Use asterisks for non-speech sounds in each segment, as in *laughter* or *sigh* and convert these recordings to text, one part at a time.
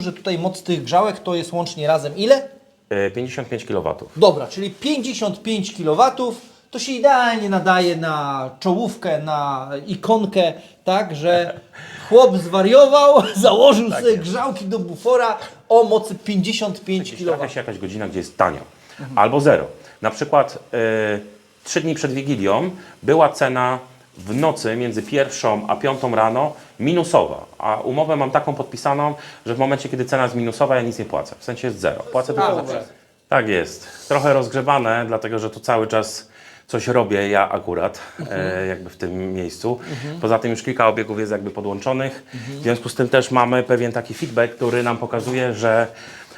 że tutaj moc tych grzałek to jest łącznie razem ile? E, 55 kW. Dobra, czyli 55 kW to się idealnie nadaje na czołówkę, na ikonkę, tak, że *laughs* chłop zwariował, *laughs* założył sobie grzałki do bufora o mocy 55 kW. Trafia się jakaś godzina, gdzie jest tanio. Albo zero. Na przykład e, trzy dni przed Wigilią była cena w nocy między pierwszą a piątą rano minusowa, a umowę mam taką podpisaną, że w momencie, kiedy cena jest minusowa, ja nic nie płacę. W sensie jest zero. Płacę tylko za. Tak jest. Trochę rozgrzewane, dlatego że tu cały czas coś robię ja akurat, e, jakby w tym miejscu. Poza tym już kilka obiegów jest jakby podłączonych. W związku z tym też mamy pewien taki feedback, który nam pokazuje, że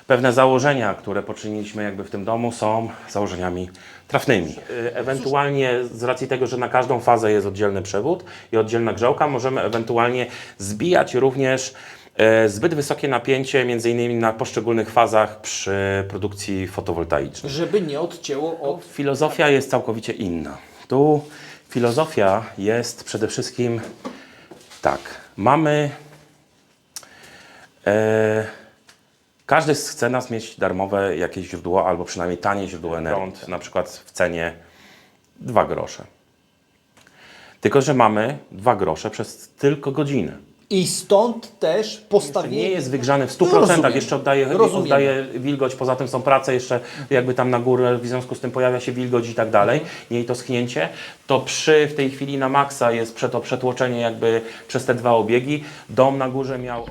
pewne założenia, które poczyniliśmy jakby w tym domu są założeniami trafnymi. E, Ewentualnie z racji tego, że na każdą fazę jest oddzielny przewód i oddzielna grzałka, możemy ewentualnie zbijać również e, zbyt wysokie napięcie, między innymi na poszczególnych fazach przy produkcji fotowoltaicznej. Żeby nie odcięło od... Filozofia jest całkowicie inna. Tu filozofia jest przede wszystkim tak. Mamy. E, każdy chce nas mieć darmowe jakieś źródło, albo przynajmniej tanie źródło energii. Prąd na przykład w cenie 2 grosze. Tylko, że mamy 2 grosze przez tylko godzinę. I stąd też Nie postawienie... jest wygrzany w No, 100%, rozumiem. jeszcze oddaje, Rozumiem. oddaje wilgoć, poza tym są prace jeszcze jakby tam na górę, w związku z tym pojawia się wilgoć i tak dalej, nie to schnięcie, to przy w tej chwili na maksa jest prze to przetłoczenie jakby przez te dwa obiegi. Dom na górze miał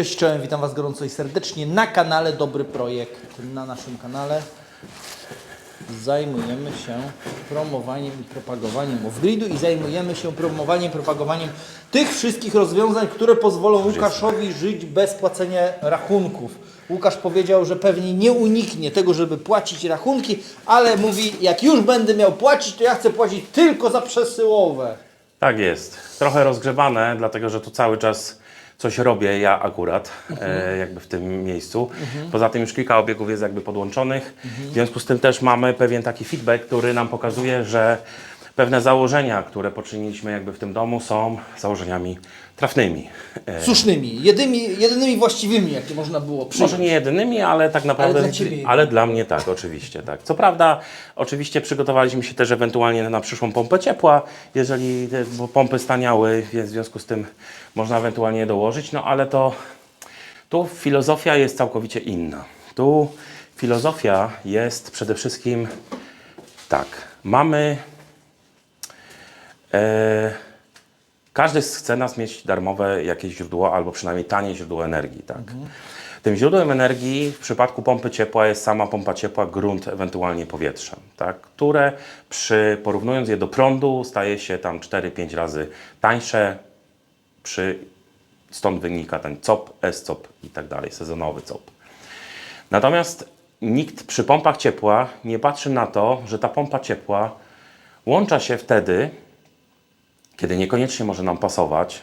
Cześć, czołem, witam Was gorąco i serdecznie na kanale Dobry Projekt. Na naszym kanale zajmujemy się promowaniem i propagowaniem off-gridu i zajmujemy się promowaniem, propagowaniem tych wszystkich rozwiązań, które pozwolą Łukaszowi żyć bez płacenia rachunków. Łukasz powiedział, że pewnie nie uniknie tego, żeby płacić rachunki, ale mówi, jak już będę miał płacić, to ja chcę płacić tylko za przesyłowe. Tak jest. Trochę rozgrzewane, dlatego że tu cały czas coś robię ja akurat, e, jakby w tym miejscu. Poza tym już kilka obiegów jest jakby podłączonych. W związku z tym też mamy pewien taki feedback, który nam pokazuje, że pewne założenia, które poczyniliśmy jakby w tym domu są założeniami trafnymi. E, Słusznymi, jedynymi, jedynymi właściwymi, jakie można było przyjąć. może nie jedynymi, ale tak naprawdę. Ale dla ciebie ale dla mnie tak, oczywiście tak. Co prawda, oczywiście przygotowaliśmy się też ewentualnie na przyszłą pompę ciepła, jeżeli bo pompy staniały, więc w związku z tym można ewentualnie je dołożyć, no ale to tu filozofia jest całkowicie inna. Tu filozofia jest przede wszystkim tak. Mamy. E, każdy chce nas mieć darmowe jakieś źródło, albo przynajmniej tanie źródło energii. Tak? Tym źródłem energii w przypadku pompy ciepła jest sama pompa ciepła, grunt, ewentualnie powietrze, tak? które przy, porównując je do prądu staje się tam 4-5 razy tańsze, przy, stąd wynika ten COP, S-COP i tak dalej, sezonowy COP. Natomiast nikt przy pompach ciepła nie patrzy na to, że ta pompa ciepła łącza się wtedy, kiedy niekoniecznie może nam pasować,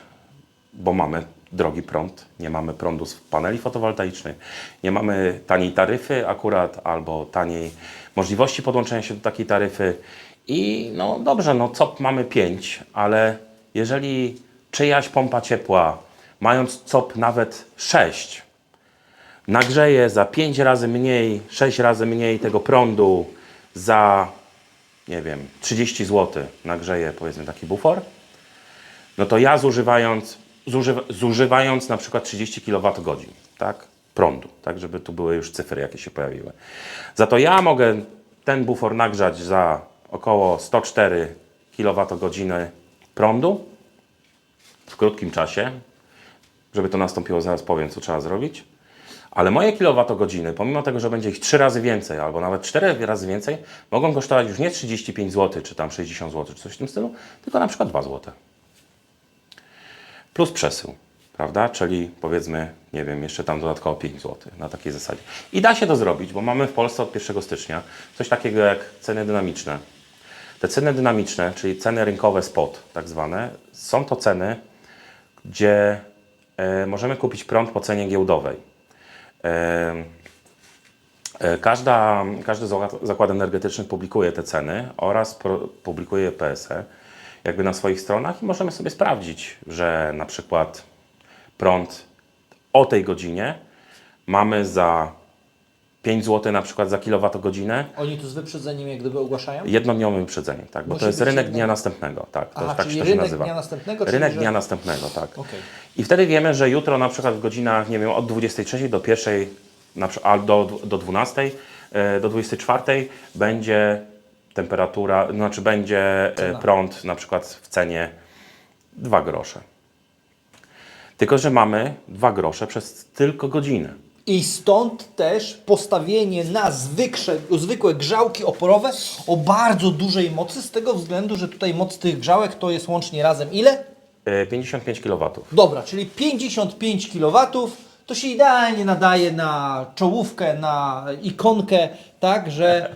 bo mamy drogi prąd, nie mamy prądu z paneli fotowoltaicznych, nie mamy taniej taryfy akurat, albo taniej możliwości podłączenia się do takiej taryfy. I no dobrze, no COP mamy 5, ale jeżeli czyjaś pompa ciepła, mając COP nawet 6, nagrzeje za 5 razy mniej, 6 razy mniej tego prądu za, nie wiem, 30 zł nagrzeje powiedzmy taki bufor, no to ja zużywając, zużywa, zużywając na przykład 30 kWh tak, prądu, tak, żeby tu były już cyfry, jakie się pojawiły. Za to ja mogę ten bufor nagrzać za około 104 kWh prądu w krótkim czasie. Żeby to nastąpiło, zaraz powiem, co trzeba zrobić. Ale moje kilowatogodziny, pomimo tego, że będzie ich 3 razy więcej, albo nawet 4 razy więcej, mogą kosztować już nie 35 zł, czy tam 60 zł, czy coś w tym stylu, tylko na przykład 2 zł. Plus przesył, prawda? Czyli powiedzmy, nie wiem, jeszcze tam dodatkowo 5 zł na takiej zasadzie. I da się to zrobić, bo mamy w Polsce od 1 stycznia coś takiego jak ceny dynamiczne. Te ceny dynamiczne, czyli ceny rynkowe spot, tak zwane, są to ceny, gdzie e, możemy kupić prąd po cenie giełdowej. E, e, Każda, każdy zakład- energetyczny publikuje te ceny oraz publikuje PSE jakby na swoich stronach i możemy sobie sprawdzić, że na przykład prąd o tej godzinie mamy za 5 zł na przykład za kilowatogodzinę Oni tu z wyprzedzeniem jak gdyby ogłaszają? jednodniowym wyprzedzeniem, tak, bo Musi to jest rynek jedno- dnia następnego, tak, to Aha, tak czyli się to się rynek nazywa. dnia następnego, Rynek że- dnia następnego, tak. Okej. I wtedy wiemy, że jutro na przykład w godzinach, nie wiem, od 23 do 1, na przykład, a do, do 12, e, do 24 będzie temperatura, znaczy będzie e, prąd na przykład w cenie 2 grosze. Tylko, że mamy 2 grosze przez tylko godzinę. I stąd też postawienie na zwykłe, zwykłe grzałki oporowe o bardzo dużej mocy, z tego względu, że tutaj moc tych grzałek to jest łącznie razem ile? E, 55 kW. Dobra, czyli 55 kW to się idealnie nadaje na czołówkę, na ikonkę, tak, że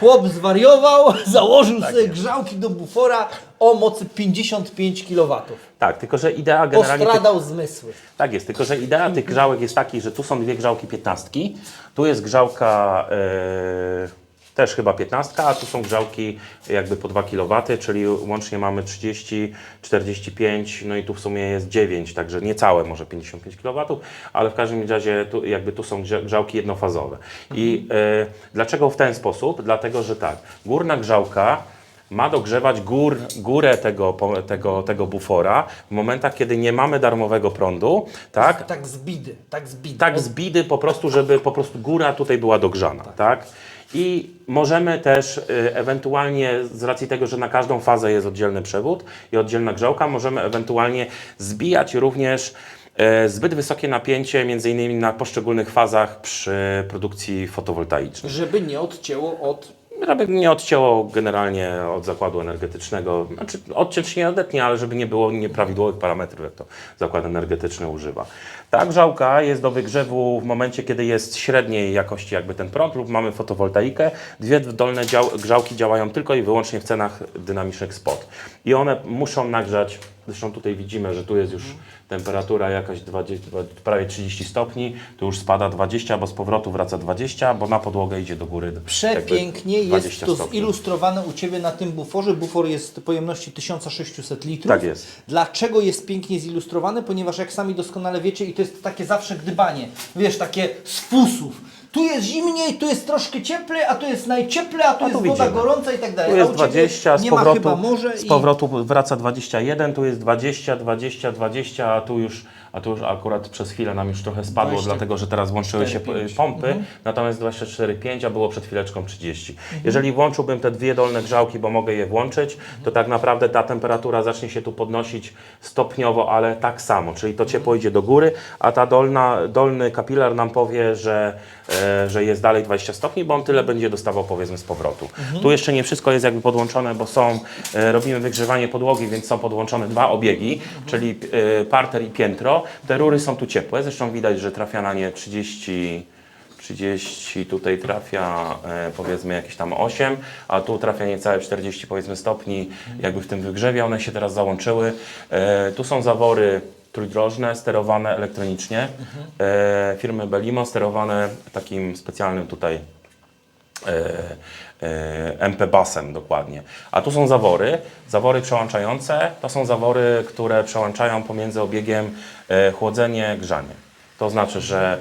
chłop zwariował, *laughs* założył sobie grzałki do bufora o mocy 55 kW. Tak, tylko że idea generalnie... tych- Postradał zmysły. Tak jest, tylko że idea tych grzałek jest taki, że tu są dwie grzałki piętnastki, tu jest grzałka e, też chyba 15, a tu są grzałki jakby po 2 kW, czyli łącznie mamy 30, 45, no i tu w sumie jest 9, także niecałe może 55 kW, ale w każdym razie tu, jakby tu są grzałki jednofazowe. I e, dlaczego w ten sposób? Dlatego, że tak, górna grzałka ma dogrzewać gór, górę tego, tego, tego bufora w momentach, kiedy nie mamy darmowego prądu, tak? Tak z bidy, tak z bidy. Tak z bidy po prostu, żeby po prostu góra tutaj była dogrzana, tak? I możemy też y, ewentualnie, z racji tego, że na każdą fazę jest oddzielny przewód i oddzielna grzałka, możemy ewentualnie zbijać również e, zbyt wysokie napięcie, między innymi na poszczególnych fazach przy produkcji fotowoltaicznej. Żeby nie odcięło od Żeby nie odcięło generalnie od zakładu energetycznego, znaczy odciąć się nie odetnie, ale żeby nie było nieprawidłowych parametrów, jak to zakład energetyczny używa. Ta grzałka jest do wygrzewu w momencie, kiedy jest średniej jakości jakby ten prąd lub mamy fotowoltaikę. Dwie dolne dział, grzałki działają tylko i wyłącznie w cenach dynamicznych spot. I one muszą nagrzać, zresztą tutaj widzimy, że tu jest już temperatura jakaś 20, prawie 30 stopni, tu już spada 20, bo z powrotu wraca 20, bo na podłogę idzie do góry Przepięknie jest 20 to stopni. zilustrowane u Ciebie na tym buforze. Bufor jest pojemności 1600 litrów. Tak jest. Dlaczego jest pięknie zilustrowany? Ponieważ jak sami doskonale wiecie, i to jest takie zawsze gdybanie, wiesz, takie z fusów. Tu jest zimniej, tu jest troszkę cieplej, a tu jest najcieplej, a tu A jest woda widzimy. gorąca i tak dalej. Tu A jest u Ciebie 20, z nie ma powrotu, chyba morze z i... powrotu wraca 21, tu jest 20, 20, 20, a tu już, a tu już akurat przez chwilę nam już trochę spadło, 20, dlatego że teraz włączyły się 4, 5. pompy, Mhm. natomiast 24,5, a było przed chwileczką 30. Jeżeli włączyłbym te dwie dolne grzałki, bo mogę je włączyć, to tak naprawdę ta temperatura zacznie się tu podnosić stopniowo, ale tak samo, czyli to ciepło idzie do góry, a ta dolna, dolny kapilar nam powie, że, e, że jest dalej 20 stopni, bo on tyle będzie dostawał powiedzmy z powrotu. Tu jeszcze nie wszystko jest jakby podłączone, bo są, e, robimy wygrzewanie podłogi, więc są podłączone dwa obiegi, czyli e, parter i piętro. Te rury są tu ciepłe, zresztą widać, że trafia na nie 30 30 tutaj trafia e, powiedzmy jakieś tam 8, a tu trafia niecałe 40 powiedzmy stopni, jakby w tym wygrzewie one się teraz załączyły. E, tu są zawory trójdrożne, sterowane elektronicznie, e, firmy Belimo, sterowane takim specjalnym tutaj e, MP basem dokładnie. A tu są zawory. Zawory przełączające to są zawory, które przełączają pomiędzy obiegiem e, chłodzenie, grzanie. To znaczy, że e,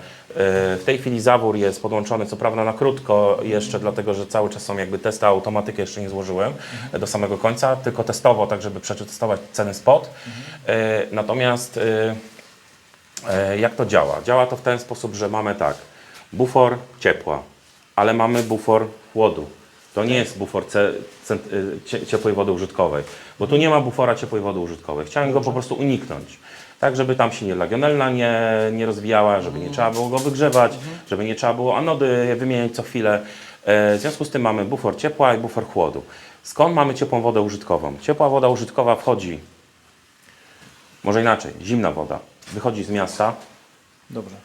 w tej chwili zawór jest podłączony co prawda na krótko jeszcze, dlatego że cały czas są jakby testy, automatykę jeszcze nie złożyłem e, do samego końca, tylko testowo, tak żeby przetestować ceny spot. E, Natomiast e, E, Jak to działa? Działa to w ten sposób, że mamy tak, bufor ciepła, ale mamy bufor chłodu. To nie jest bufor ce, cent, y, cie, ciepłej wody użytkowej, bo tu nie ma bufora ciepłej wody użytkowej. Chciałem go po prostu uniknąć. Tak, żeby tam się nie legionella nie, nie rozwijała, żeby nie trzeba było go wygrzewać, żeby nie trzeba było anody wymieniać co chwilę. E, W związku z tym mamy bufor ciepła i bufor chłodu. Skąd mamy ciepłą wodę użytkową? Ciepła woda użytkowa wchodzi, może inaczej, zimna woda, wychodzi z miasta, Dobrze.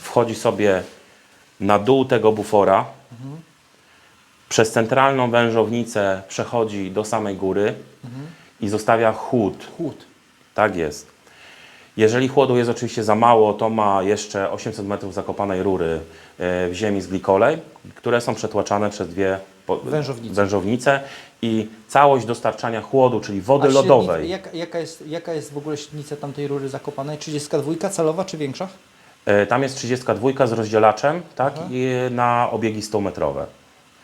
wchodzi sobie na dół tego bufora, przez centralną wężownicę przechodzi do samej góry i zostawia chłód. Chłód. Tak jest. Jeżeli chłodu jest oczywiście za mało, to ma jeszcze 800 metrów zakopanej rury e, w ziemi z glikolej, które są przetłaczane przez dwie Wężownice. wężownice i całość dostarczania chłodu, czyli wody średnica- lodowej. Jak, jaka, jest, jaka jest w ogóle średnica tamtej rury zakopanej? 32 calowa czy większa? E, Tam jest 32 z rozdzielaczem tak, i na obiegi 100-metrowe.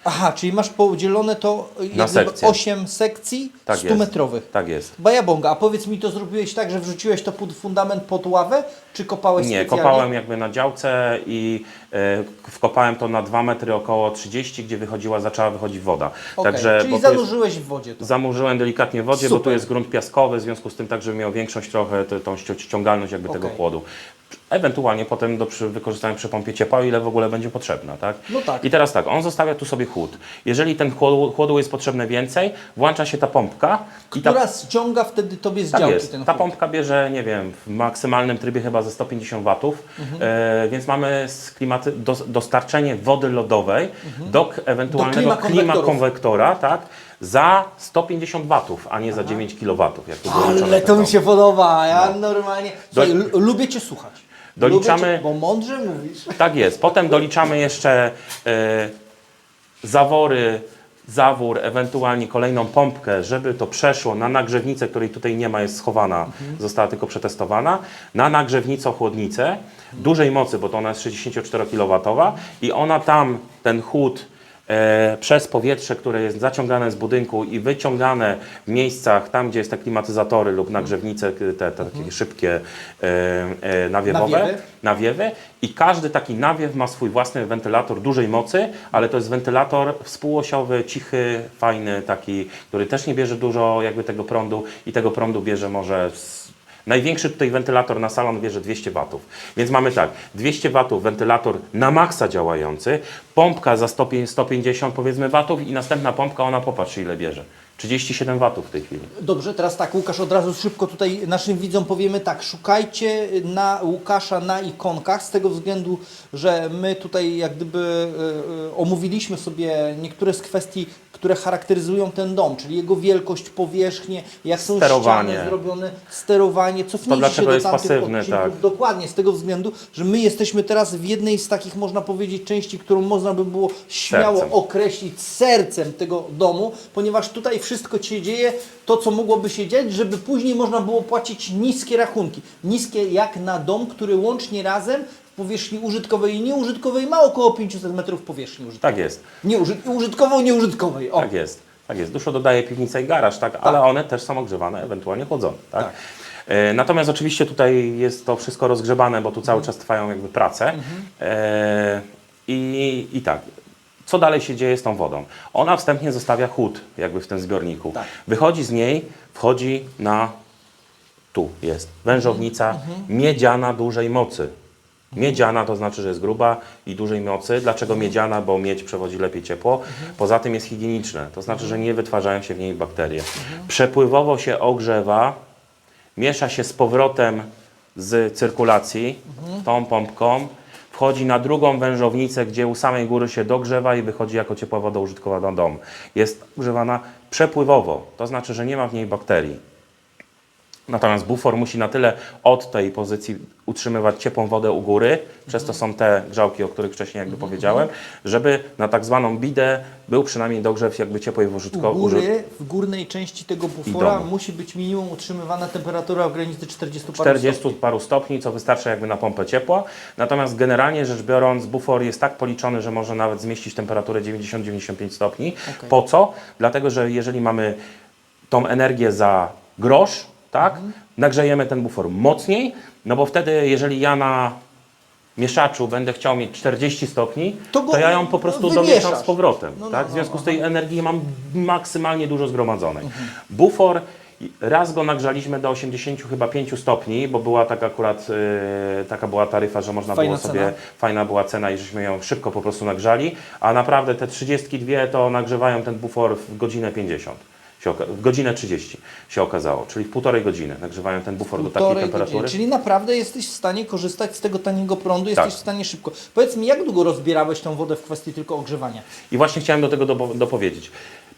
Aha, czyli masz podzielone to gdyby sekcje. 8 sekcji Tak 100 jest. metrowych. Tak jest. Bajabonga, a powiedz mi, to zrobiłeś tak, że wrzuciłeś to pod fundament pod ławę, czy kopałeś Nie, specjalnie? kopałem jakby na działce i e, wkopałem to na 2 metry około 30, gdzie wychodziła, zaczęła wychodzić woda. Okej, Także, czyli jest, zanurzyłeś w wodzie to. zamurzyłem delikatnie w wodzie, bo tu Super. jest grunt piaskowy, w związku z tym tak, żeby miał większość trochę tą ści- ściągalność jakby tego Okej. Ewentualnie potem do przy, wykorzystania przy pompie ciepła, o ile w ogóle będzie potrzebna, tak? No tak. I teraz tak, on zostawia tu sobie chłód. Jeżeli ten chłodu, chłodu jest potrzebne więcej, włącza się ta pompka i ta Która ściąga wtedy tobie z tak działki jest. ten Ta chłód. pompka bierze, nie wiem, w maksymalnym trybie chyba ze 150 watów, Mhm. e, więc mamy klimaty, dos, dostarczenie wody lodowej do k- ewentualnego Mhm. Do klimakonwektorów. klimakonwektora, tak, za 150 watów, a nie za 9 kW. Jak to Ale to mi się podoba, ja normalnie... Słuchaj, Do- lu- lubię Cię słuchać. Doliczamy- Lubię bo mądrze mówisz. Tak jest. Potem doliczamy jeszcze e, zawory, zawór, ewentualnie kolejną pompkę, żeby to przeszło na nagrzewnicę, której tutaj nie ma, jest schowana, została tylko przetestowana, na nagrzewnicę-chłodnicę dużej mocy, bo to ona jest 64 kW i ona tam, ten chłód przez powietrze, które jest zaciągane z budynku i wyciągane w miejscach, tam gdzie jest te klimatyzatory lub nagrzewnice, te, te takie szybkie e, e, nawiewowe, Nawiewy. nawiewy. I każdy taki nawiew ma swój własny wentylator dużej mocy, ale to jest wentylator współosiowy, cichy, fajny, taki, który też nie bierze dużo jakby tego prądu i tego prądu bierze może z Największy tutaj wentylator na salon bierze 200 watów. Więc mamy tak, 200 watów wentylator na maksa działający, pompka za 100 150 powiedzmy watów i następna pompka, ona popatrz ile bierze. 37 watów w tej chwili. Dobrze, teraz tak, Łukasz, od razu szybko tutaj naszym widzom powiemy tak, szukajcie na Łukasza na ikonkach, z tego względu, że my tutaj jak gdyby e, e, omówiliśmy sobie niektóre z kwestii, które charakteryzują ten dom, czyli jego wielkość, powierzchnię, jak są Sterowanie. ściany zrobione, sterowanie, cofnijcie się do jest tamtych pasywny, tak. Dokładnie, z tego względu, że my jesteśmy teraz w jednej z takich, można powiedzieć, części, którą można by było śmiało Sercem. określić sercem tego domu, ponieważ tutaj wszystko się dzieje, to co mogłoby się dziać, żeby później można było płacić niskie rachunki. Niskie jak na dom, który łącznie razem powierzchni użytkowej i nieużytkowej ma około 500 metrów powierzchni użytkowej. Tak jest. Nieuży- użytkowo, nieużytkowej. O. Tak jest. Tak jest. Dużo dodaje piwnica i garaż, tak, ale one też są ogrzewane, ewentualnie chłodzone. Tak? Tak. E, Natomiast oczywiście tutaj jest to wszystko rozgrzebane, bo tu cały czas trwają jakby prace. E, i, I tak, co dalej się dzieje z tą wodą? Ona wstępnie zostawia chłód jakby w tym zbiorniku. Tak. Wychodzi z niej, wchodzi na, tu jest, wężownica miedziana dużej mocy. Miedziana to znaczy, że jest gruba i dużej mocy. Dlaczego miedziana? Bo miedź przewodzi lepiej ciepło. Poza tym jest higieniczne. To znaczy, że nie wytwarzają się w niej bakterie. Przepływowo się ogrzewa, miesza się z powrotem z cyrkulacji tą pompką, wchodzi na drugą wężownicę, gdzie u samej góry się dogrzewa i wychodzi jako ciepła woda użytkowa do domu. Jest używana przepływowo, to znaczy, że nie ma w niej bakterii. Natomiast bufor musi na tyle od tej pozycji utrzymywać ciepłą wodę u góry, przez to są te grzałki, o których wcześniej jakby powiedziałem, żeby na tak zwaną bidę był przynajmniej dogrzew jakby ciepłej U użytkowej. góry, w górnej części tego bufora domu. musi być minimum utrzymywana temperatura w granicy 40 paru 40 stopni. paru stopni, co wystarcza jakby na pompę ciepła. Natomiast generalnie rzecz biorąc, bufor jest tak policzony, że może nawet zmieścić temperaturę 90-95 stopni. Okej. Po co? Dlatego, że jeżeli mamy tą energię za grosz, tak, Mhm. nagrzejemy ten bufor mocniej, no bo wtedy, jeżeli ja na mieszaczu będę chciał mieć 40 stopni, To to, ja ją po prostu wymieszasz. domieszam z powrotem. No, no, tak? no, W związku z tej energii mam maksymalnie dużo zgromadzonej. Bufor, raz go nagrzaliśmy do 80 chyba 5 stopni, bo była taka akurat, yy, taka była taryfa, że można Fajna było sobie, cena. fajna była cena i żeśmy ją szybko po prostu nagrzali, a naprawdę te 32 to nagrzewają ten bufor w godzinę 50. Się oka- godzinę 30 się okazało, czyli w półtorej godziny nagrzewają ten bufor do takiej Półtorej temperatury. godziny. Czyli naprawdę jesteś w stanie korzystać z tego taniego prądu, jesteś Tak. w stanie szybko. Powiedz mi, jak długo rozbierałeś tą wodę w kwestii tylko ogrzewania? I właśnie chciałem do tego dopo- dopowiedzieć.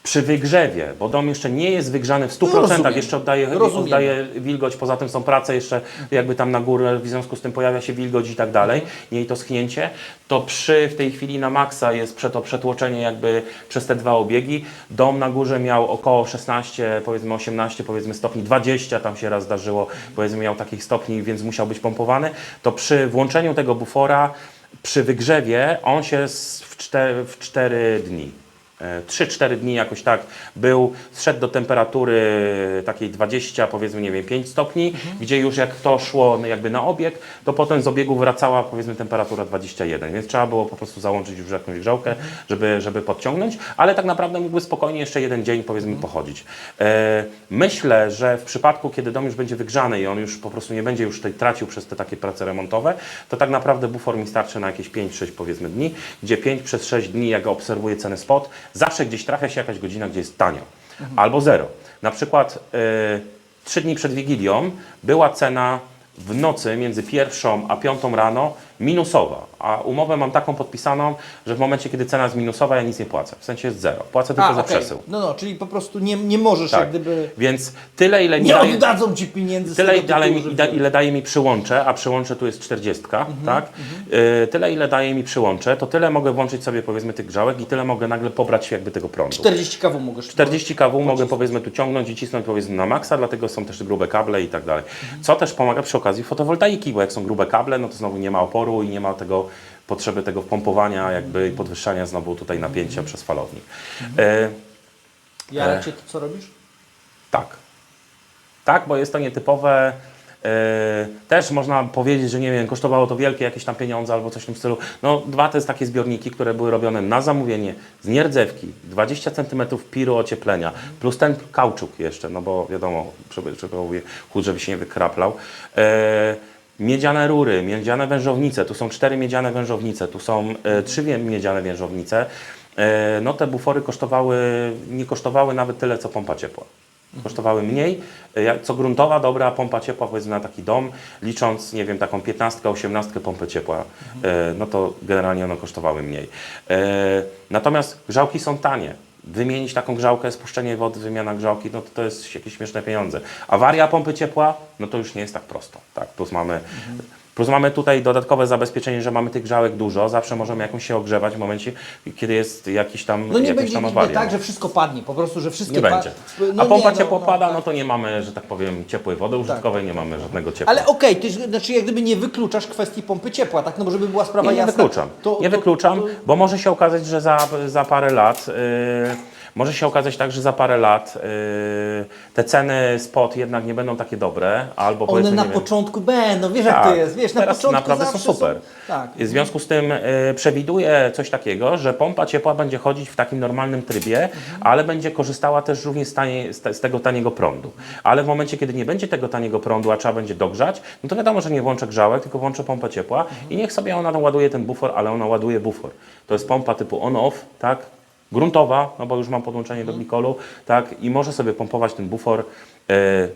Przy wygrzewie, bo dom jeszcze nie jest wygrzany w 100%, No, jeszcze oddaje, Rozumiem. oddaje wilgoć, poza tym są prace jeszcze jakby tam na górę, w związku z tym pojawia się wilgoć i tak dalej, nie i to schnięcie, to przy w tej chwili na maksa jest to przetłoczenie jakby przez te dwa obiegi. Dom na górze miał około 16, powiedzmy 18, powiedzmy stopni, 20 tam się raz zdarzyło, powiedzmy miał takich stopni, więc musiał być pompowany. To przy włączeniu tego bufora, przy wygrzewie, on się w 4, w 4 dni. E, 3-4 dni jakoś tak był, zszedł do temperatury takiej 20, powiedzmy, nie wiem, 5 stopni, gdzie już jak to szło jakby na obieg, to potem z obiegu wracała powiedzmy temperatura 21, więc trzeba było po prostu załączyć już jakąś grzałkę, żeby, żeby podciągnąć, ale tak naprawdę mógłby spokojnie jeszcze jeden dzień powiedzmy pochodzić. E, myślę, że w przypadku, kiedy dom już będzie wygrzany i on już po prostu nie będzie już tutaj tracił przez te takie prace remontowe, to tak naprawdę bufor mi starczy na jakieś 5-6 powiedzmy dni, gdzie 5 przez 6 dni, jak obserwuję ceny spot, zawsze gdzieś trafia się jakaś godzina, gdzie jest tanio. Albo zero. Na przykład y, 3 dni przed Wigilią była cena w nocy między pierwszą a piątą rano minusowa, a umowę mam taką podpisaną, że w momencie, kiedy cena jest minusowa, ja nic nie płacę. W sensie jest zero. Płacę tylko za okej. przesył. No, no, czyli po prostu nie, nie możesz Tak. jak gdyby... Więc tyle, ile mi Nie daje... oddadzą Ci pieniędzy z Tyle, tego dalej tytułu, mi, że- ile daje mi przyłącze, a przyłącze tu jest 40, tak? Y, tyle, ile daje mi przyłącze, to tyle mogę włączyć sobie powiedzmy tych grzałek i tyle mogę nagle pobrać jakby tego prądu. 40 kW mogę 40 kW mogę powiedzmy tu ciągnąć i cisnąć powiedzmy na maksa, dlatego są też grube kable i tak dalej. Co też pomaga przy okazji fotowoltaiki, bo jak są grube kable, no to znowu nie ma oporu i nie ma tego potrzeby tego pompowania jakby i podwyższania znowu tutaj napięcia przez falownik. E, Jarek, Cię to co robisz? tak. Tak, bo jest to nietypowe. e, też można powiedzieć, że nie wiem, kosztowało to wielkie jakieś tam pieniądze albo coś w tym stylu. No, dwa to jest takie zbiorniki, które były robione na zamówienie z nierdzewki, 20 cm piru ocieplenia, plus ten kauczuk jeszcze, no bo wiadomo, żeby chód, żeby się nie wykraplał. E, Miedziane rury, miedziane wężownice, tu są cztery miedziane wężownice, tu są e, trzy miedziane wężownice. E, no te bufory kosztowały, nie kosztowały nawet tyle, co pompa ciepła. Kosztowały mniej, e, co gruntowa, dobra pompa ciepła, powiedzmy na taki dom, licząc, nie wiem, taką 15, 18 pompy ciepła, no to generalnie one kosztowały mniej. Natomiast grzałki są tanie. Wymienić taką grzałkę, spuszczenie wody, wymiana grzałki, no to, to jest jakieś śmieszne pieniądze. Awaria pompy ciepła, no to już nie jest tak prosto. Tak, plus mamy, plus mamy tutaj dodatkowe zabezpieczenie, że mamy tych grzałek dużo, zawsze możemy jakąś się ogrzewać w momencie, kiedy jest jakiś tam, No nie jakaś będzie tam nigdy awaria. tak, no. że wszystko padnie, po prostu, że wszystkie Nie pa- będzie. No A pompa nie, no, ciepło no, pada, tak. no to nie mamy, że tak powiem, ciepłej wody użytkowej, nie mamy żadnego ciepła. Ale okej, ty znaczy jak gdyby nie wykluczasz kwestii pompy ciepła, tak? No bo żeby była sprawa Nie, nie jasna. wykluczam. nie wykluczam, bo może się okazać, że za, za parę lat. Może się okazać tak, że za parę lat yy, te ceny spot jednak nie będą takie dobre, albo One na nie wiem, początku będą, wiesz jak to tak, jest, wiesz, na początku naprawdę są super. tak. W związku z tym y, przewiduję coś takiego, że pompa ciepła będzie chodzić w takim normalnym trybie, ale będzie korzystała też również z, tanie, z, te, z tego taniego prądu. Ale w momencie, kiedy nie będzie tego taniego prądu, a trzeba będzie dogrzać, no to wiadomo, że nie włączę grzałek, tylko włączę pompę ciepła i niech sobie ona ładuje ten bufor, ale ona ładuje bufor. To jest pompa typu on-off, tak? Gruntowa, no bo już mam podłączenie do glikolu, tak, i może sobie pompować ten bufor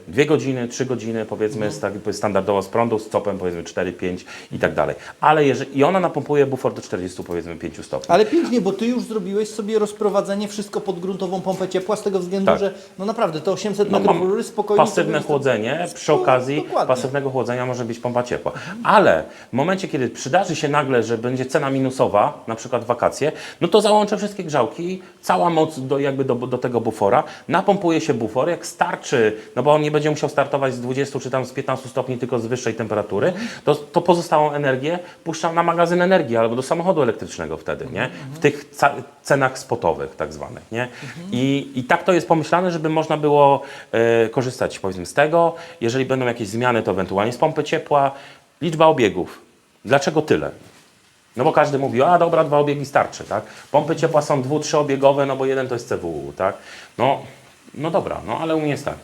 dwie godziny, trzy godziny, powiedzmy, z, tak, standardowo z prądu, z copem, powiedzmy 4, 5 i tak dalej. Ale jeżeli, i ona napompuje bufor do 40, powiedzmy 5 stopni. Ale pięknie, bo ty już zrobiłeś sobie rozprowadzenie wszystko pod gruntową pompę ciepła z tego względu, Tak. że no naprawdę to 800 No, metrów rury spokojnie pasywne chłodzenie, przy okazji dokładnie. pasywnego chłodzenia może być pompa ciepła. Ale w momencie, kiedy przydarzy się nagle, że będzie cena minusowa, na przykład wakacje, no to załączę wszystkie grzałki, cała moc do, jakby do, do tego bufora, napompuje się bufor, jak starczy, no bo on nie będzie musiał startować z 20 czy tam z 15 stopni, tylko z wyższej temperatury, to, to pozostałą energię puszczam na magazyn energii albo do samochodu elektrycznego wtedy, nie? W tych cenach spotowych tak zwanych, nie? I, I tak to jest pomyślane, żeby można było e, korzystać powiedzmy z tego, jeżeli będą jakieś zmiany, to ewentualnie z pompy ciepła, liczba obiegów. Dlaczego tyle? No bo każdy mówi, a dobra, dwa obiegi starczy, tak? Pompy ciepła są dwu, trzyoobiegowe, no bo jeden to jest CWU, tak? No, no dobra, no ale u mnie jest tak.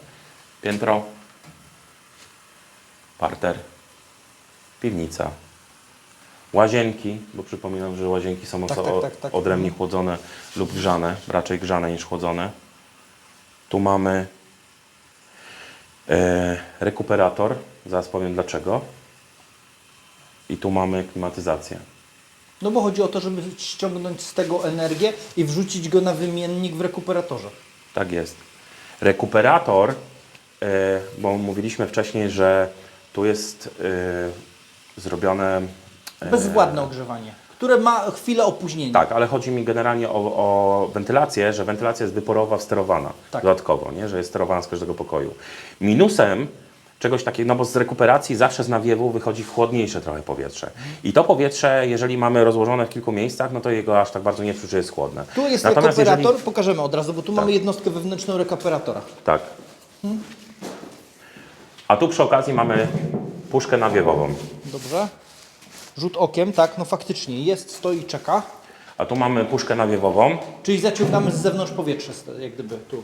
Piętro, parter, piwnica, łazienki, bo przypominam, że łazienki są Tak, tak, tak, tak. odrębnie chłodzone lub grzane, raczej grzane niż chłodzone. Tu mamy e, rekuperator, zaraz powiem dlaczego. I tu mamy klimatyzację. No bo chodzi o to, żeby ściągnąć z tego energię i wrzucić go na wymiennik w rekuperatorze. Tak jest. Rekuperator, bo mówiliśmy wcześniej, że tu jest e, zrobione. e, Bezwładne ogrzewanie, które ma chwilę opóźnienia. Tak, ale chodzi mi generalnie o, o wentylację, że wentylacja jest wyporowa, sterowana Tak. dodatkowo, nie? że jest sterowana z każdego pokoju. Minusem czegoś takiego, no bo z rekuperacji zawsze z nawiewu wychodzi chłodniejsze trochę powietrze. I to powietrze, jeżeli mamy rozłożone w kilku miejscach, no to jego aż tak bardzo nie czuć, że jest chłodne. Tu jest Natomiast rekuperator, jeżeli- Tak. pokażemy od razu, bo tu mamy jednostkę wewnętrzną rekuperatora. Tak. A tu przy okazji mamy puszkę nawiewową. Dobrze? Rzut okiem, tak, no faktycznie jest, stoi i czeka. A tu mamy puszkę nawiewową. Czyli zaciągamy z zewnątrz powietrze, jak gdyby tu.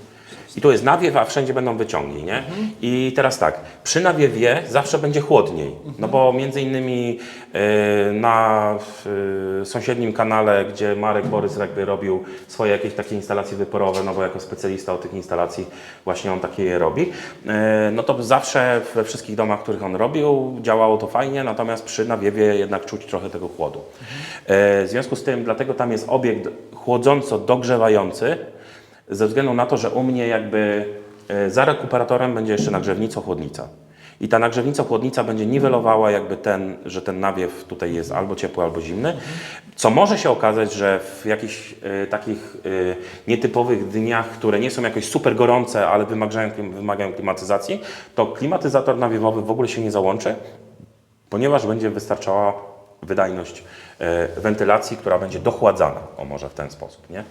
I tu jest nawiew, a wszędzie będą wyciągi, nie? I teraz tak, przy nawiewie zawsze będzie chłodniej, no bo między innymi e, na e, sąsiednim kanale, gdzie Marek Borys jakby robił swoje jakieś takie instalacje wyporowe, no bo jako specjalista od tych instalacji właśnie on takie je robi, e, no to zawsze we wszystkich domach, których on robił, działało to fajnie, natomiast przy nawiewie jednak czuć trochę tego chłodu. E, w związku z tym, dlatego tam jest obiekt chłodząco-dogrzewający, ze względu na to, że u mnie jakby e, za rekuperatorem będzie jeszcze nagrzewnica-chłodnica. I ta nagrzewnica-chłodnica będzie niwelowała jakby ten, że ten nawiew tutaj jest albo ciepły, albo zimny. Co może się okazać, że w jakichś e, takich e, nietypowych dniach, które nie są jakoś super gorące, ale wymagają, wymagają klimatyzacji, to klimatyzator nawiewowy w ogóle się nie załączy, ponieważ będzie wystarczała wydajność e, wentylacji, która będzie dochładzana, o może w ten sposób, nie?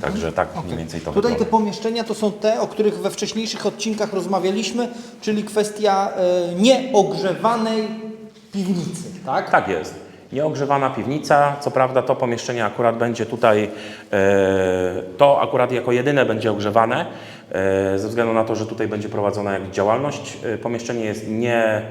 Także tak mniej więcej to Tutaj te wygląda. pomieszczenia to są te, o których we wcześniejszych odcinkach rozmawialiśmy, czyli kwestia e, nieogrzewanej piwnicy, tak? Tak jest. Nieogrzewana piwnica, co prawda to pomieszczenie akurat będzie tutaj, e, to akurat jako jedyne będzie ogrzewane, e, ze względu na to, że tutaj będzie prowadzona jak działalność. E, pomieszczenie jest nie,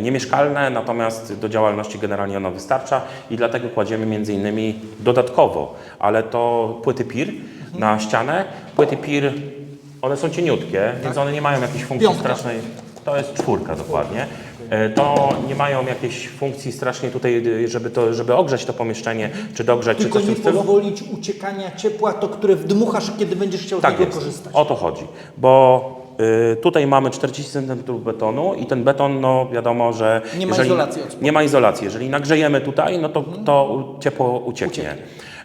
niemieszkalne, natomiast do działalności generalnie ono wystarcza i dlatego kładziemy między innymi dodatkowo, ale to płyty PIR na ścianę. Płyty PIR, one są cieniutkie, więc one nie mają jakiejś funkcji Piątka. strasznej. To jest czwórka dokładnie. E, To nie mają jakiejś funkcji strasznie tutaj, y, żeby, to, żeby ogrzać to pomieszczenie, czy dogrzać, Tylko czy coś w nie tym stylu. pozwolić uciekania ciepła, to które wdmuchasz, kiedy będziesz chciał z Tak jest. korzystać. O to chodzi. Bo y, tutaj mamy 40 cm betonu i ten beton, no wiadomo, że. Nie ma izolacji od spodu. Nie ma izolacji. Jeżeli nagrzejemy tutaj, no to, to u- ciepło ucieknie.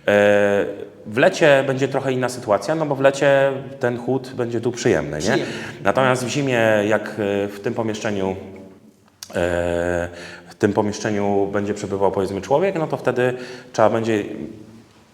E, W lecie będzie trochę inna sytuacja, no bo w lecie ten chłód będzie tu przyjemny, nie? Przyjemny. Natomiast w zimie, jak e, w tym pomieszczeniu e, w tym pomieszczeniu będzie przebywał powiedzmy człowiek, no to wtedy trzeba będzie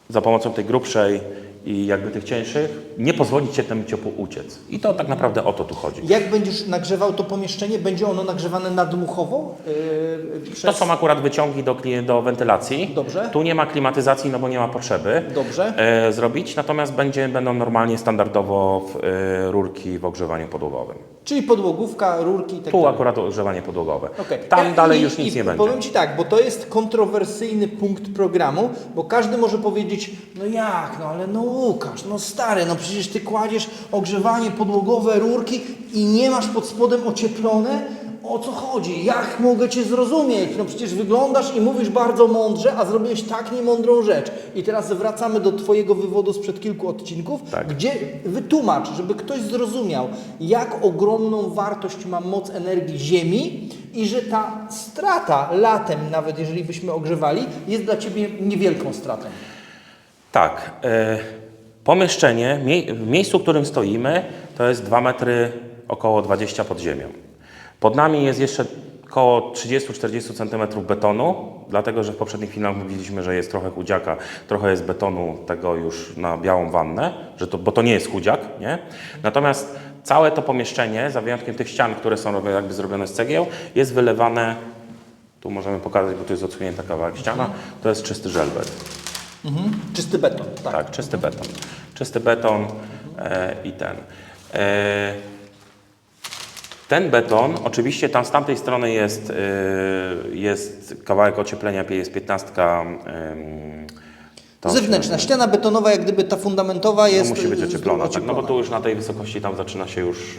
za pomocą tej grubszej i jakby tych cieńszych nie pozwolić się temu ciepłu uciec. I to tak naprawdę o to tu chodzi. Jak będziesz nagrzewał to pomieszczenie, będzie ono nagrzewane nadmuchowo? Yy, To przez... są akurat wyciągi do, do wentylacji. Dobrze. Tu nie ma klimatyzacji, no bo nie ma potrzeby Dobrze. e, zrobić, natomiast będzie, będą normalnie standardowo w, e, rurki w ogrzewaniu podłogowym. Czyli podłogówka, rurki i tak Tu dalej. akurat ogrzewanie podłogowe. Okej. Tam Ja- dalej już nic i nie będzie. Powiem Ci tak, bo to jest kontrowersyjny punkt programu, bo każdy może powiedzieć, no jak, no ale no Łukasz, no stary, no przecież Ty kładziesz ogrzewanie podłogowe, rurki i nie masz pod spodem ocieplone? O co chodzi? Jak mogę Cię zrozumieć? No przecież wyglądasz i mówisz bardzo mądrze, a zrobiłeś tak niemądrą rzecz. I teraz wracamy do Twojego wywodu sprzed kilku odcinków, Tak. gdzie wytłumacz, żeby ktoś zrozumiał, jak ogromną wartość ma moc energii Ziemi i że ta strata latem, nawet jeżeli byśmy ogrzewali, jest dla Ciebie niewielką stratą. Tak. E, pomieszczenie, mie w miejscu, w którym stoimy, to jest 2 metry, około 20 pod ziemią. Pod nami jest jeszcze około 30-40 cm betonu, dlatego że w poprzednich filmach mówiliśmy, że jest trochę chudziaka, trochę jest betonu tego już na białą wannę, że to, bo to nie jest chudziak, nie? Natomiast całe to pomieszczenie, za wyjątkiem tych ścian, które są jakby zrobione z cegieł, jest wylewane, tu możemy pokazać, bo tu jest odsunięta kawałek ściana, to jest czysty żelbet. Czysty beton, tak. Tak, czysty beton. Czysty beton e, i ten. E, ten beton, oczywiście tam z tamtej strony jest, e, jest kawałek ocieplenia, jest 15. em, to Zewnętrzna ściana betonowa, jak gdyby ta fundamentowa to jest musi być y, ocieplona, tak, no bo ocieplona. tu już na tej wysokości tam zaczyna się już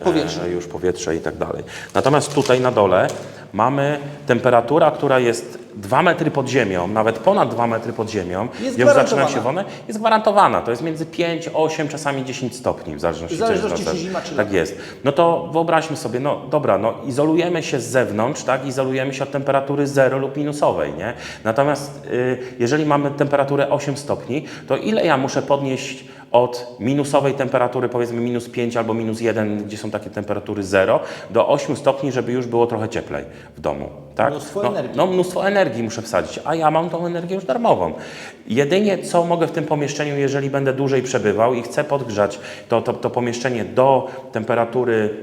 e, Powietrze. e, już powietrze i tak dalej. Natomiast tutaj na dole mamy temperatura, która jest 2 metry pod ziemią, nawet ponad 2 metry pod ziemią, Jest już zaczyna gwarantowana. się wona, jest gwarantowana. To jest między 5, 8, czasami 10 stopni, w zależności, W zależności, czy zima, czy Tak jest. No to wyobraźmy sobie, no dobra, no izolujemy się z zewnątrz, tak? Izolujemy się od temperatury 0 lub minusowej, nie? Natomiast y, jeżeli mamy temperaturę 8 stopni, to ile ja muszę podnieść od minusowej temperatury, powiedzmy minus 5 albo minus 1, gdzie są takie temperatury 0, do 8 stopni, żeby już było trochę cieplej w domu, tak? Mnóstwo no, energii. No mnóstwo energii muszę wsadzić, a ja mam tą energię już darmową. Jedynie co mogę w tym pomieszczeniu, jeżeli będę dłużej przebywał i chcę podgrzać to, to, to pomieszczenie do temperatury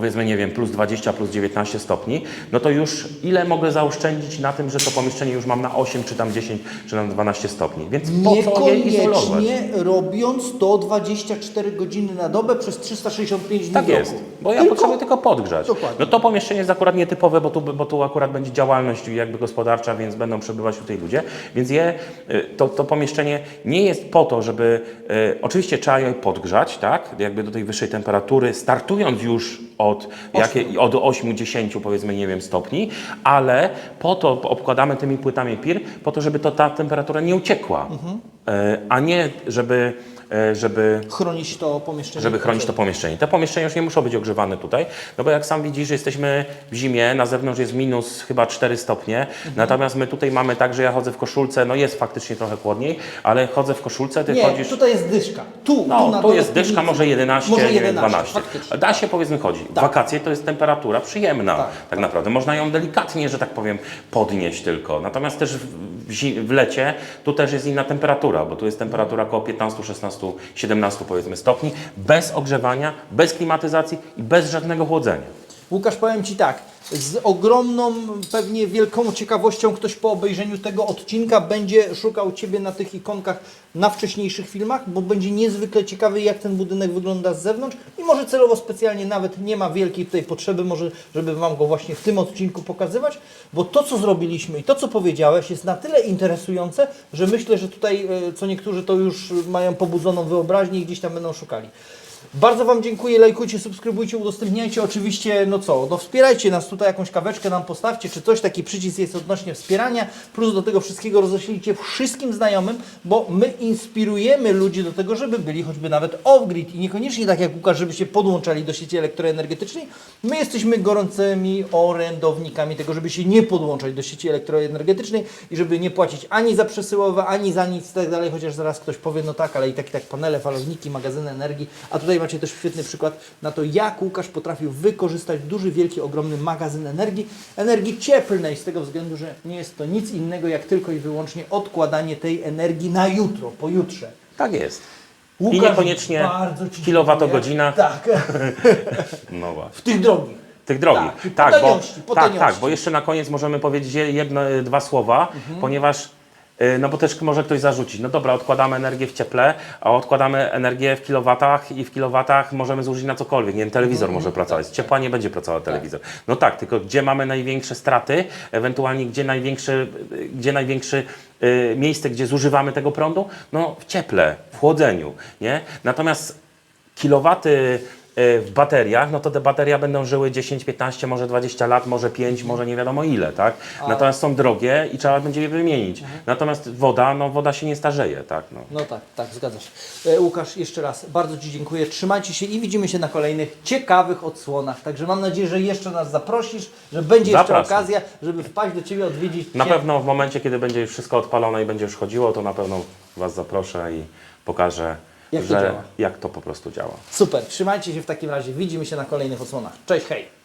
powiedzmy, nie wiem, plus 20, plus 19 stopni, no to już ile mogę zaoszczędzić na tym, że to pomieszczenie już mam na 8, czy tam 10, czy tam 12 stopni. Więc po co je izolować? Robiąc to 24 godziny na dobę przez 365 dni Tak jest, bo ja Tylko- potrzebuję tylko podgrzać. Dokładnie. No to pomieszczenie jest akurat nietypowe, bo tu, bo tu akurat będzie działalność jakby gospodarcza, więc będą przebywać tutaj ludzie, więc je, y, to, to pomieszczenie nie jest po to, żeby, y, oczywiście trzeba je podgrzać, tak, jakby do tej wyższej temperatury, startując już od, jakie, od 8-10 powiedzmy, nie wiem, stopni, ale po to obkładamy tymi płytami PIR, po to, żeby to ta temperatura nie uciekła, Mhm. y, a nie żeby, żeby Chronić to pomieszczenie. żeby chronić to pomieszczenie. Te pomieszczenia już nie muszą być ogrzewane tutaj, no bo jak sam widzisz, jesteśmy w zimie, na zewnątrz jest minus chyba 4 stopnie, Mhm. natomiast my tutaj mamy tak, że ja chodzę w koszulce, no jest faktycznie trochę chłodniej, ale chodzę w koszulce, ty Nie, chodzisz... tutaj jest dyszka. Tu, tu, na No, tu jest dyszka, może 11, może nie wiem, 11 12. faktycznie. Da się powiedzmy chodzić. Tak. Wakacje to jest temperatura przyjemna, Tak, tak, naprawdę. Można ją delikatnie, że tak powiem, podnieść tylko. Natomiast też w, w, lecie tu też jest inna temperatura, bo tu jest temperatura około 15, 16, 17 powiedzmy stopni, bez ogrzewania, bez klimatyzacji i bez żadnego chłodzenia. Łukasz, powiem Ci tak, z ogromną, pewnie wielką ciekawością ktoś po obejrzeniu tego odcinka będzie szukał Ciebie na tych ikonkach na wcześniejszych filmach, bo będzie niezwykle ciekawy, jak ten budynek wygląda z zewnątrz i może celowo specjalnie nawet nie ma wielkiej tutaj potrzeby, może żeby Wam go właśnie w tym odcinku pokazywać, bo to, co zrobiliśmy i to, co powiedziałeś, jest na tyle interesujące, że myślę, że tutaj e, co niektórzy to już mają pobudzoną wyobraźnię i gdzieś tam będą szukali. Bardzo Wam dziękuję, lajkujcie, subskrybujcie, udostępniajcie. Oczywiście, no co, no wspierajcie nas tutaj, jakąś kaweczkę nam postawcie, czy coś, taki przycisk jest odnośnie wspierania, plus do tego wszystkiego roześlijcie wszystkim znajomym, bo my inspirujemy ludzi do tego, żeby byli choćby nawet off-grid i niekoniecznie tak jak Łukasz, żeby się podłączali do sieci elektroenergetycznej. My jesteśmy gorącymi orędownikami tego, żeby się nie podłączać do sieci elektroenergetycznej i żeby nie płacić ani za przesyłowe, ani za nic i tak dalej, chociaż zaraz ktoś powie, no tak, ale i tak i tak panele, falowniki, magazyny energii, a tutaj macie też świetny przykład na to, jak Łukasz potrafił wykorzystać duży, wielki, ogromny magazyn energii, energii cieplnej, z tego względu, że nie jest to nic innego, jak tylko i wyłącznie odkładanie tej energii na jutro, pojutrze. Tak jest. I Łukasz, niekoniecznie bardzo Ci w kilowatogodzinach. Tak, *laughs* No właśnie. w tych drogich. Tych drogich. Tak, i Tak, bo, tak, tak, bo jeszcze na koniec możemy powiedzieć jedno, dwa słowa, Mhm. ponieważ y, no bo też może ktoś zarzucić, no dobra, odkładamy energię w cieple, a odkładamy energię w kilowatach i w kilowatach możemy zużyć na cokolwiek, nie wiem, telewizor Mhm. może pracować, z ciepła nie będzie pracował telewizor. No tak, tylko gdzie mamy największe straty, ewentualnie gdzie największy, y, gdzie największy y, miejsce, gdzie zużywamy tego prądu? No w cieple, w chłodzeniu, nie? Natomiast kilowaty y, w bateriach, no to te bateria będą żyły 10, 15, może 20 lat, może 5, może nie wiadomo ile, tak? Natomiast są drogie i trzeba będzie je wymienić. Natomiast woda, no woda się nie starzeje, tak? No. No tak, tak, zgadza się. E, Łukasz, jeszcze raz bardzo Ci dziękuję. Trzymajcie się i widzimy się na kolejnych ciekawych odsłonach. Także mam nadzieję, że jeszcze nas zaprosisz, że będzie jeszcze Zapraszam. okazja, żeby wpaść do Ciebie, odwiedzić Na Cię. pewno w momencie, kiedy będzie już wszystko odpalone i będzie już chodziło, to na pewno Was zaproszę i pokażę, Jak to że działa. jak to po prostu działa. Super, trzymajcie się w takim razie. Widzimy się na kolejnych odsłonach. Cześć, hej!